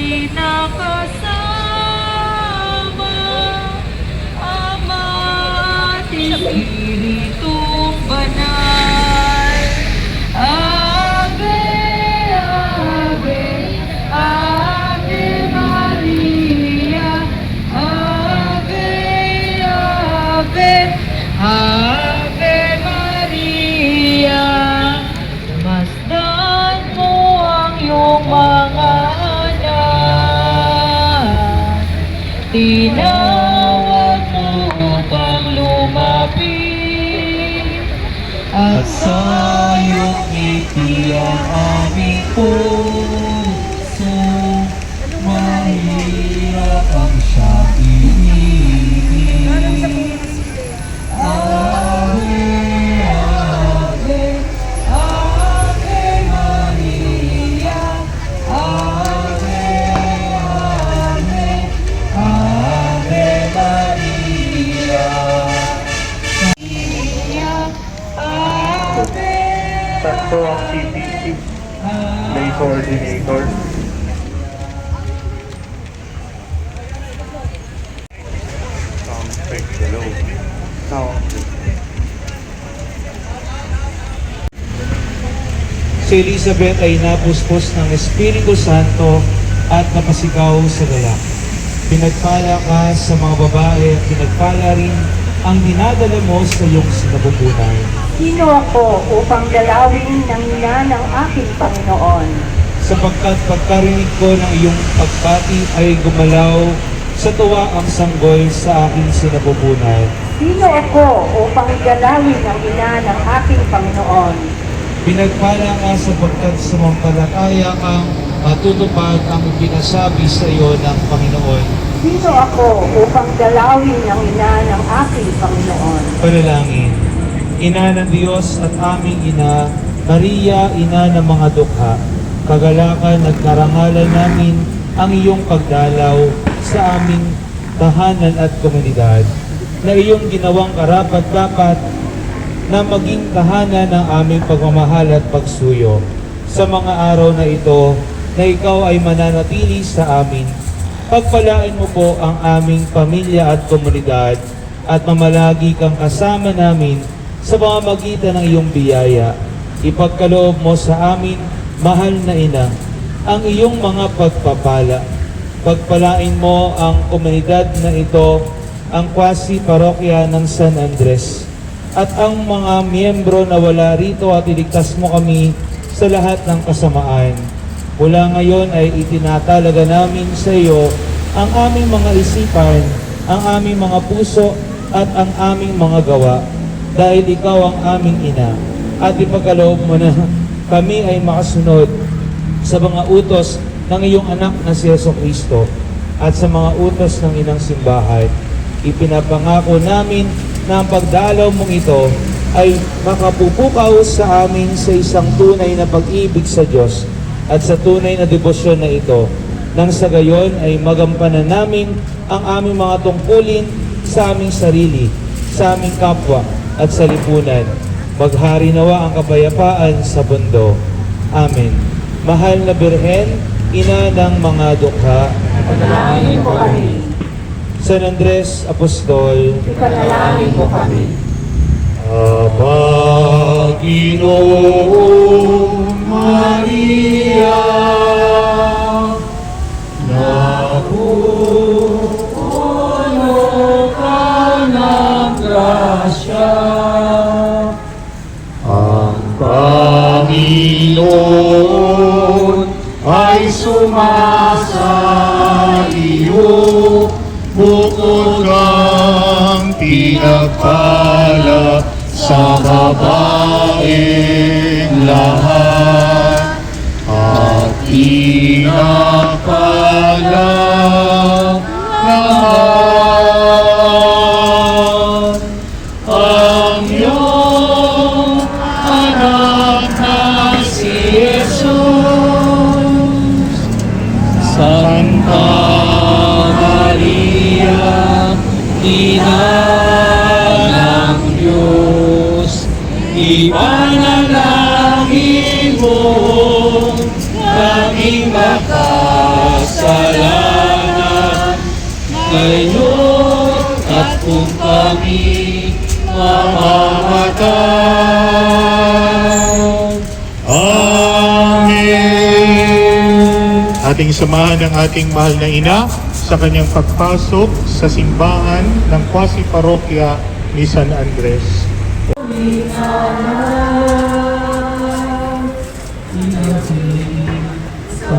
ako'y nakasama Ama, tingin Tinawag mo upang lumapit At sa iyong ngiti ang aming puso Sakto ang CPC, Day Coordinator. Si Elizabeth ay napuspos ng Espiritu Santo at napasigaw sa lalaki. Pinagpala ka sa mga babae at pinagpala rin ang dinadala mo sa iyong sinabubunan. Sino ako upang dalawin ng ina ng aking Panginoon? Sapagkat pagkarinig ko ng iyong pagpati ay gumalaw sa tuwa ang sanggol sa aking sinabubunan. Sino ako upang dalawin ng ina ng aking Panginoon? Pinagpala ka sapagkat sumampalataya kang matutupad ang pinasabi sa iyo ng Panginoon. Sino ako upang dalawin ng ina ng aking Panginoon? Panalangin. Ina ng Diyos at aming ina, Maria, ina ng mga dukha, kagalakan at karangalan namin ang iyong pagdalaw sa aming tahanan at komunidad, na iyong ginawang karapat dapat na maging tahanan ng aming pagmamahal at pagsuyo. Sa mga araw na ito, na ikaw ay mananatili sa amin, pagpalain mo po ang aming pamilya at komunidad at mamalagi kang kasama namin sa pamamagitan ng iyong biyaya. Ipagkaloob mo sa amin, mahal na ina, ang iyong mga pagpapala. Pagpalain mo ang komunidad na ito, ang kwasi parokya ng San Andres, at ang mga miyembro na wala rito at iligtas mo kami sa lahat ng kasamaan. Mula ngayon ay itinatalaga namin sa iyo ang aming mga isipan, ang aming mga puso at ang aming mga gawa dahil ikaw ang aming ina at ipagkaloob mo na kami ay makasunod sa mga utos ng iyong anak na si Yeso Kristo at sa mga utos ng inang simbahan. Ipinapangako namin na ang pagdalaw mong ito ay makapupukaw sa amin sa isang tunay na pag-ibig sa Diyos at sa tunay na debosyon na ito. Nang sa gayon ay magampanan namin ang aming mga tungkulin sa aming sarili, sa aming kapwa at sa lipunan. Maghari nawa ang kapayapaan sa mundo. Amen. Mahal na Birhen, ina ng mga dukha, Ipanalangin mo kami. San Andres Apostol, Ipanalangin mo kami. Ama Ginoong Maria, iyo bukod kang pinagpala sa babaeng lahat at pinagpala naman Ina ng Diyos, ipanalangin mo kaming makasalanan ngayon at kung kami mamamatay. Amen. Ating samahan ng ating mahal na ina, sa kanyang pagpasok sa simbahan ng kwasi-parokya ni San Andres. Sa